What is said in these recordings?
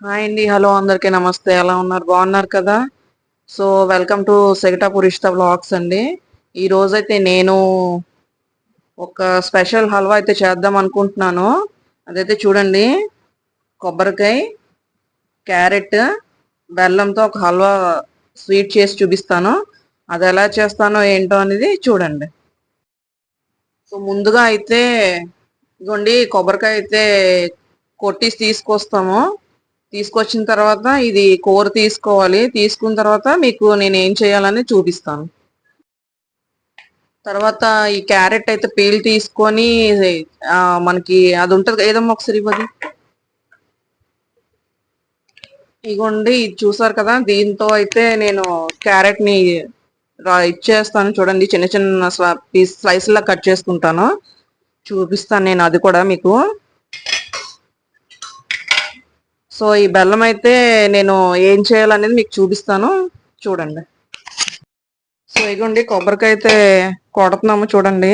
Hi అండి. Hello అందరికీ నమస్తే. ఎలా ఉన్నారు? బాగున్నారు కదా? సో వెల్కమ్ టు సెగటాపూర్ ఇష్ట బ్లాగ్స్ అండి. ఈరోజైతే నేను ఒక స్పెషల్ హల్వా అయితే చేద్దాం అనుకుంటున్నాను. అదైతే చూడండి. కొబ్బరికాయ క్యారెట్ బెల్లంతో ఒక హల్వా స్వీట్ చేసి చూపిస్తాను. అది ఎలా చేస్తానో ఏంటో అనేది చూడండి. సో ముందుగా అయితే ఇదిగోండి కొబ్బరికాయ అయితే కొట్టి తీసుకొస్తాము. తీసుకొచ్చిన తర్వాత ఇది కూర తీసుకోవాలి. తీసుకున్న తర్వాత మీకు నేను ఏం చేయాలని చూపిస్తాను. తర్వాత ఈ క్యారెట్ అయితే పీల్ తీసుకొని మనకి అది ఉంటుంది ఏదమ్మా ఒకసారి ఇవ్వదు. ఇగోండి ఇది చూసారు కదా దీంతో అయితే నేను క్యారెట్ని ఇచ్చేస్తాను చూడండి చిన్న చిన్న పీస్ స్లైస్ లా కట్ చేసుకుంటాను. చూపిస్తాను నేను అది కూడా మీకు. సో ఈ బెల్లం అయితే నేను ఏం చేయాలనేది మీకు చూపిస్తాను. చూడండి. సో ఇగోండి కొబ్బరికాయ అయితే కొడుతున్నాము చూడండి.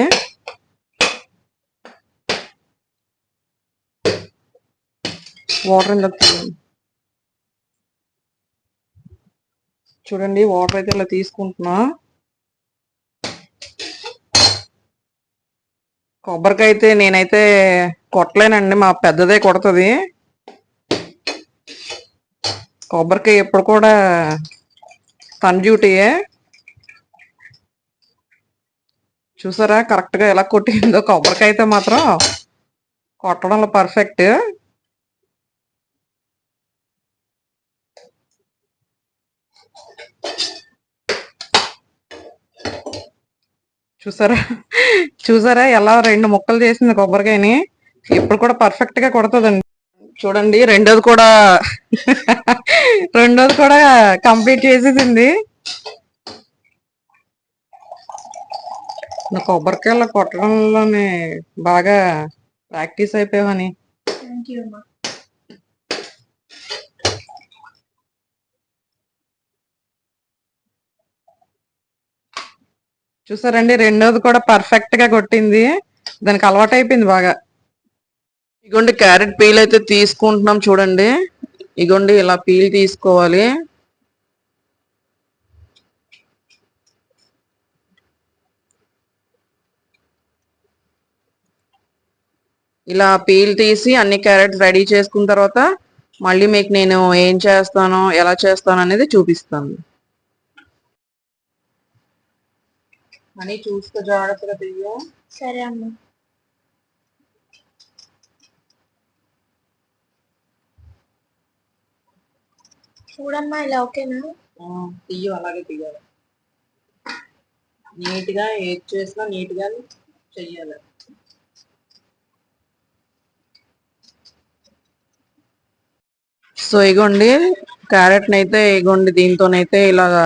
వాటర్ ఇంత చూడండి వాటర్ అయితే ఇలా తీసుకుంటున్నా. కొబ్బరికాయ అయితే నేనైతే కొట్టలేనండి మా పెద్దదే కొడుతుంది. కొబ్బరికాయ ఎప్పుడు కూడా తన డ్యూటీయే. చూసారా? కరెక్ట్గా ఎలా కొట్టిందో కొబ్బరికాయ అయితే మాత్రం కొట్టడంలో పర్ఫెక్ట్ చూసారా? చూసారా? ఎలా రెండు ముక్కలు చేసింది కొబ్బరికాయని? ఇప్పుడు కూడా పర్ఫెక్ట్గా కొడుతుందండి. చూడండి రెండోది కూడా రెండోది కూడా కంప్లీట్ చేసేసింది. నా కొబ్బరికాయలు కొట్టడంలోనే బాగా ప్రాక్టీస్ అయిపోయావని చూసారండి రెండోది కూడా పర్ఫెక్ట్గా కొట్టింది. దానికి అలవాటు అయిపోయింది బాగా. ఇగోండి క్యారెట్ పీల్ అయితే తీసుకుంటున్నాం చూడండి. ఇగోండి ఇలా పీల్ తీసుకోవాలి. ఇలా పీల్ తీసి అన్ని క్యారెట్స్ రెడీ చేసుకున్న తర్వాత మళ్ళీ మీకు నేను ఏం చేస్తానో ఎలా చేస్తాను అనేది చూపిస్తాను. అని చూసుకో జాగ్రత్తగా తీయ. సరే అమ్మ. చూడమ్మా ఇలా ఓకేనా? తీయ అలాగే తీయాలి నీట్గా ఏది చేసినా నీట్గా చెయ్యాలి. సో ఇగోండి క్యారెట్ అయితే ఇగోండి దీంతోనైతే ఇలాగా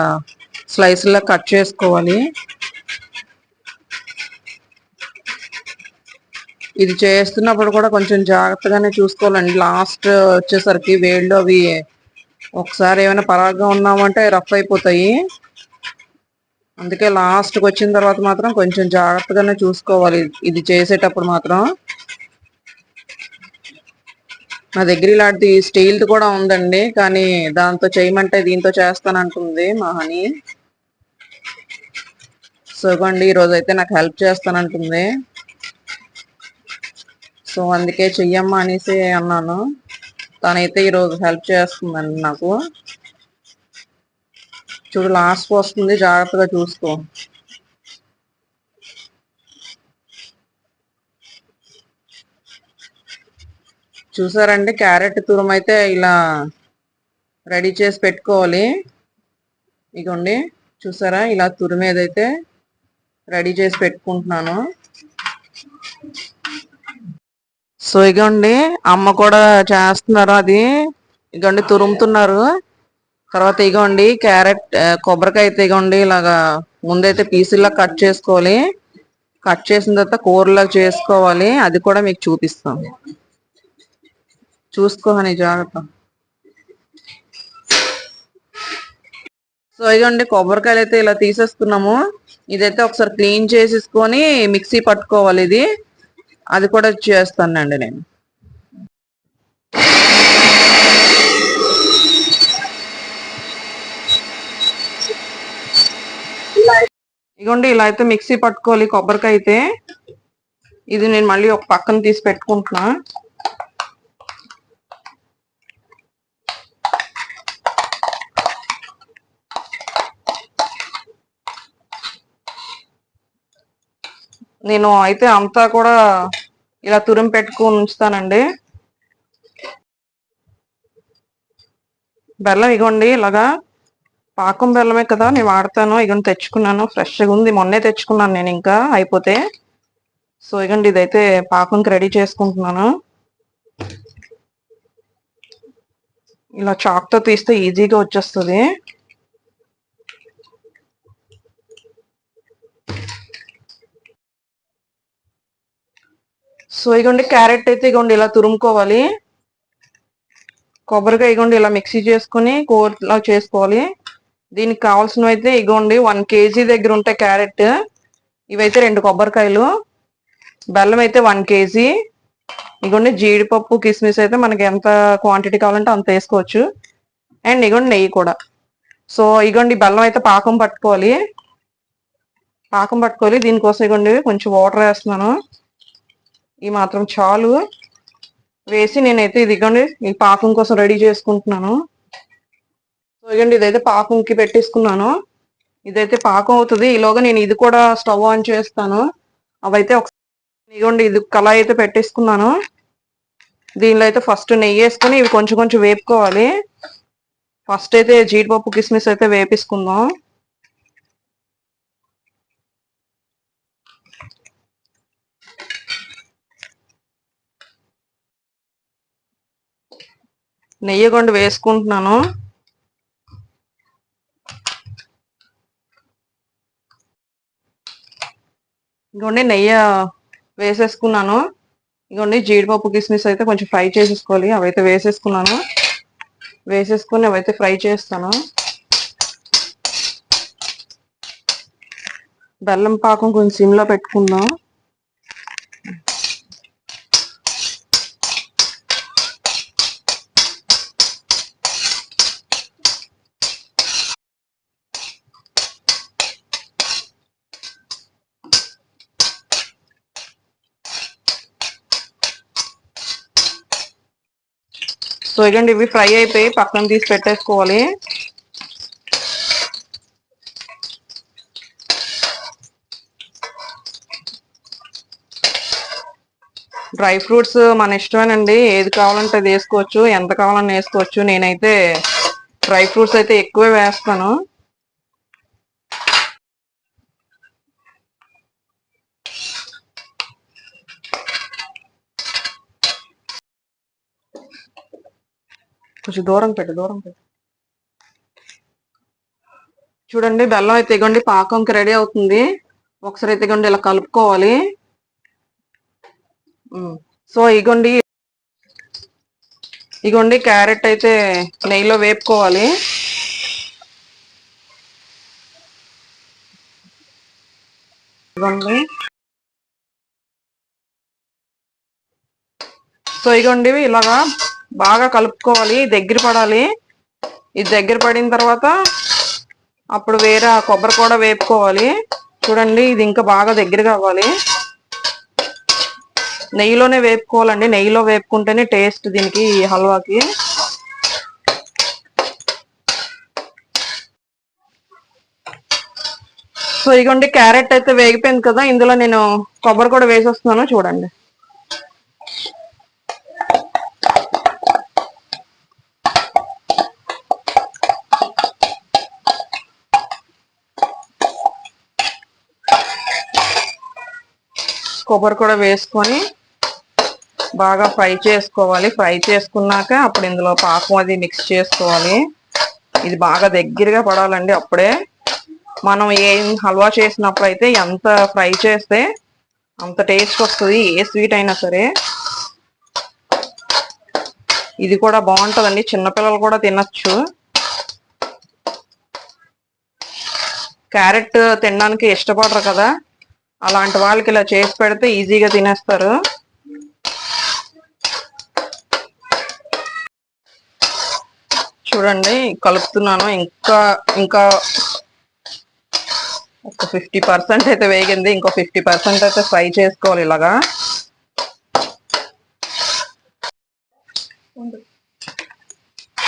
స్లైస్ లా కట్ చేసుకోవాలి. ఇది చేస్తున్నప్పుడు కూడా కొంచెం జాగ్రత్తగానే చూసుకోవాలండి. లాస్ట్ వచ్చేసరికి వేళ్ళు అవి ఒకసారి ఏమైనా పరాగ్గా ఉన్నామంటే రఫ్ అయిపోతాయి. అందుకే లాస్ట్కి వచ్చిన తర్వాత మాత్రం కొంచెం జాగ్రత్తగానే చూసుకోవాలి. ఇది చేసేటప్పుడు మాత్రం. నా దగ్గర ఇలాంటి స్టీల్ కూడా ఉందండి. కానీ దాంతో చేయమంటే దీంతో చేస్తానంటుంది మా హనీ. సో ఈరోజు అయితే నాకు హెల్ప్ చేస్తానంటుంది. సో అందుకే చెయ్యమ్మా అనేసి అన్నాను. తనైతే ఈరోజు హెల్ప్ చేస్తుందండి నాకు. చూడు లాస్ట్ వస్తుంది జాగ్రత్తగా చూసుకో. చూసారండి క్యారెట్ తురుము అయితే ఇలా రెడీ చేసి పెట్టుకోవాలి. ఇగోండి చూసారా? ఇలా తురిమేదైతే రెడీ చేసి పెట్టుకుంటున్నాను. సో ఇగోండి అమ్మ కూడా చేస్తున్నారు అది. ఇగోండి తురుముతున్నారు. తర్వాత ఇగోండి క్యారెట్ కొబ్బరికాయ అయితే ఇగోండి ఇలాగా ముందైతే పీసుల్లా కట్ చేసుకోవాలి. కట్ చేసిన తర్వాత కూరలా చేసుకోవాలి. అది కూడా మీకు చూపిస్తాం. చూసుకోని జాగ్రత్త. సో ఇదండి కొబ్బరికాయలు అయితే ఇలా తీసేసుకున్నాము. ఇదైతే ఒకసారి క్లీన్ చేసేసుకొని మిక్సీ పట్టుకోవాలి ఇది. అది కూడా చేస్తానండి నేను. ఇగోండి ఇలా అయితే మిక్సీ పట్టుకోవాలి కొబ్బరికాయ అయితే. ఇది నేను మళ్ళీ ఒక పక్కన తీసి పెట్టుకుంటున్నా. నేను అయితే అంతా కూడా ఇలా తురిమి పెట్టుకుని ఉంచుతానండి. బెల్లం ఇగోండి ఇలాగా. పాకం బెల్లమే కదా నేను వాడతాను. ఇగోండి తెచ్చుకున్నాను. ఫ్రెష్గా ఉంది. మొన్నే తెచ్చుకున్నాను నేను ఇంకా అయిపోతే. సో ఇగండి ఇదైతే పాకంకి రెడీ చేసుకుంటున్నాను. ఇలా చాక్తో తీస్తే ఈజీగా వచ్చేస్తుంది. సో ఇగోండి క్యారెట్ అయితే ఇగోండి ఇలా తురుముకోవాలి. కొబ్బరికాయ ఇగోండి ఇలా మిక్సీ చేసుకుని కూరలా చేసుకోవాలి. దీనికి కావాల్సినవి అయితే ఇగోండి వన్ కేజీ దగ్గర ఉంటాయి క్యారెట్. ఇవైతే రెండు కొబ్బరికాయలు. బెల్లం అయితే వన్ కేజీ. ఇగోండి జీడిపప్పు కిస్మిస్ అయితే మనకి ఎంత క్వాంటిటీ కావాలంటే అంత వేసుకోవచ్చు. అండ్ ఇగోండి నెయ్యి కూడా. సో ఇగోండి బెల్లం అయితే పాకం పట్టుకోవాలి. పాకం పట్టుకోవాలి. దీనికోసం ఇగోండి కొంచెం వాటర్ వేస్తున్నాను. ఈ మాత్రం చాలు. వేసి నేనైతే ఇది ఇదిగోండి ఈ పాకం కోసం రెడీ చేసుకుంటున్నాను. సో ఇదిగోండి ఇదైతే పాకంకి పెట్టేసుకున్నాను. ఇదైతే పాకం అవుతుంది. ఈలోగా నేను ఇది కూడా స్టవ్ ఆన్ చేస్తాను. అవైతే ఒక ఇదిగోండి ఇది కళాయి అయితే పెట్టేసుకున్నాను. దీనిలో అయితే ఫస్ట్ నెయ్యి వేసుకొని ఇవి కొంచెం కొంచెం వేపుకోవాలి. ఫస్ట్ అయితే జీడిపప్పు కిస్మిస్ అయితే వేపించుకుందాం నెయ్యి కొండ వేసుకుంటున్నాను. ఇదిగోండి నెయ్యి వేసేసుకున్నాను. ఇదిగోండి జీడిపప్పు కిస్మిస్ అయితే కొంచెం ఫ్రై చేసేసుకోవాలి. అవైతే వేసేసుకున్నాను. వేసేసుకుని అవైతే ఫ్రై చేస్తాను. బెల్లం పాకం కొంచెం సిమ్లో పెట్టుకుందాం. సో ఇదండి ఇవి ఫ్రై అయిపోయి పక్కన తీసి పెట్టేసుకోవాలి. డ్రై ఫ్రూట్స్ మన ఇష్టమేనండి. ఏది కావాలంటే అది వేసుకోవచ్చు ఎంత కావాలన్నా వేసుకోవచ్చు. నేనైతే డ్రై ఫ్రూట్స్ అయితే ఎక్కువే వేస్తాను. కొంచెం దూరం పెట్టు దూరం పెట్టు. చూడండి బెల్లం అయితే ఇగోండి పాకంకి రెడీ అవుతుంది. ఒకసారి అయితే ఇగండి ఇలా కలుపుకోవాలి. సో ఇగోండి ఇగోండి క్యారెట్ అయితే నెయ్యిలో వేపుకోవాలి. ఇగోండి. సో ఇగోండి ఇలాగా బాగా కలుపుకోవాలి దగ్గర పడాలి. ఇది దగ్గర పడిన తర్వాత అప్పుడు వేరే ఆ కొబ్బరి కూడా వేపుకోవాలి. చూడండి ఇది ఇంకా బాగా దగ్గర కావాలి. నెయ్యిలోనే వేపుకోవాలండి. నెయ్యిలో వేపుకుంటేనే టేస్ట్ దీనికి ఈ హల్వాకి. సో ఇగోండి క్యారెట్ అయితే వేగిపోయింది కదా ఇందులో నేను కొబ్బరి కూడా వేసేస్తున్నాను చూడండి. కొబ్బరి కూడా వేసుకొని బాగా ఫ్రై చేసుకోవాలి. ఫ్రై చేసుకున్నాక అప్పుడు ఇందులో పాకం అది మిక్స్ చేసుకోవాలి. ఇది బాగా దగ్గరగా పడాలండి అప్పుడే. మనం ఏం హల్వా చేసినప్పుడు అయితే ఎంత ఫ్రై చేస్తే అంత టేస్ట్ వస్తుంది ఏ స్వీట్ అయినా సరే. ఇది కూడా బాగుంటుందండి. చిన్నపిల్లలు కూడా తినచ్చు. క్యారెట్ తినడానికి ఇష్టపడరు కదా. అలాంటి వాళ్ళకి ఇలా చేసి పెడితే ఈజీగా తినేస్తారు. చూడండి కలుపుతున్నాను. ఇంకా ఇంకా ఒక ఫిఫ్టీ పర్సెంట్ అయితే వేగింది. ఇంకో ఫిఫ్టీ పర్సెంట్ అయితే ఫ్రై చేసుకోవాలి ఇలాగా.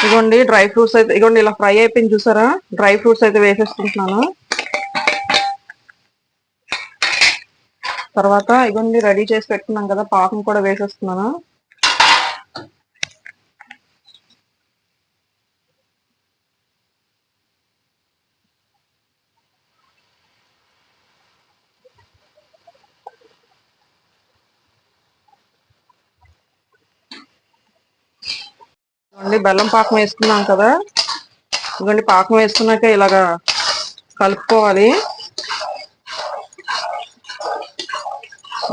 ఇగోండి డ్రై ఫ్రూట్స్ అయితే ఇగోండి ఇలా ఫ్రై అయిపోయింది చూసారా? డ్రై ఫ్రూట్స్ అయితే వేసేసుకుంటున్నాను. తర్వాత ఇగోండి రెడీ చేసి పెట్టుకున్నాం కదా పాకం కూడా వేసేస్తున్నాను. ఇదిగోండి బెల్లం పాకం వేసుకున్నాం కదా. ఇదిగోండి పాకం వేసుకున్నాక ఇలాగా కలుపుకోవాలి.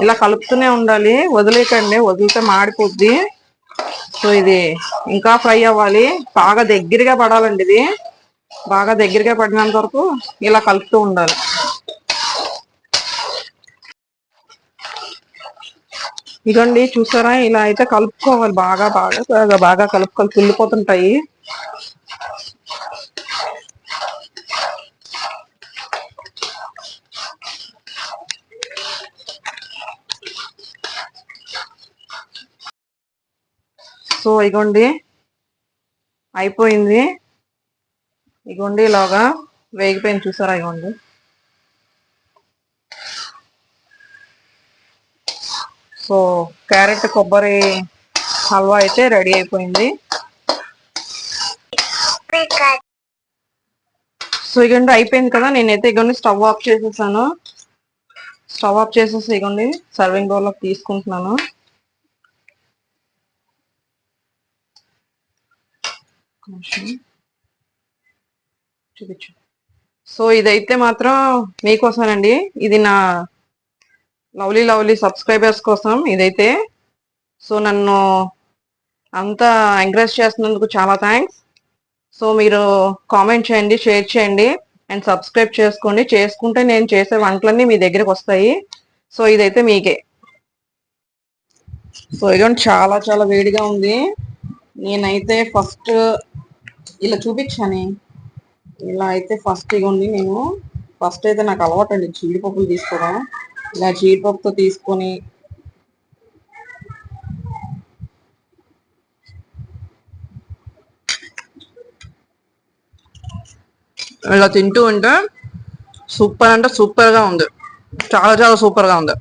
ఇలా కలుపుతూనే ఉండాలి. వదిలేకండి వదిలితే మాడిపోద్ది. సో ఇది ఇంకా ఫ్రై అవ్వాలి. బాగా దగ్గరగా పడాలండి ఇది. బాగా దగ్గరగా పడినంత వరకు ఇలా కలుపుతూ ఉండాలి. ఇదండి చూసారా? ఇలా అయితే కలుపుకోవాలి. బాగా బాగా బాగా బాగా కలుపుకొని కుళ్ళిపోతుంటాయి సో ఇగోండి. అయిపోయింది. ఇగోండి ఇలాగా వేగిపోయింది చూసారా ఇగోండి. సో క్యారెట్ కొబ్బరి హల్వా అయితే రెడీ అయిపోయింది. సో ఇగోండి అయిపోయింది కదా. నేనైతే ఇగోండి స్టవ్ ఆఫ్ చేసేసాను. స్టవ్ ఆఫ్ చేసేసి ఇగోండి సర్వింగ్ బౌల్లోకి తీసుకుంటున్నాను. ఒక్క నిమిషం. చూపించు. సో ఇదైతే మాత్రం మీకోసమేనండి. ఇది నా లవ్లీ లవ్లీ సబ్స్క్రైబర్స్ కోసం ఇదైతే. సో నన్ను అంతా ఎంకరేజ్ చేస్తున్నందుకు చాలా థ్యాంక్స్. సో మీరు కామెంట్ చేయండి షేర్ చేయండి. అండ్ సబ్స్క్రైబ్ చేసుకోండి. చేసుకుంటే నేను చేసే వంటలన్నీ మీ దగ్గరకు వస్తాయి. సో ఇదైతే మీకే. సో ఇదిగోండి చాలా చాలా వేడిగా ఉంది. నేనైతే ఫస్ట్ ఇలా చూపించాను. ఇలా అయితే ఫస్ట్ ఇగోండి నేను. ఫస్ట్ అయితే నాకు అలవాటు అండి జీడిపప్పులు తీసుకోవడం. ఇలా జీడిపప్పుతో తీసుకొని ఇలా తింటూ ఉంటే సూపర్ అంటే సూపర్గా ఉంది. చాలా చాలా సూపర్గా ఉంది.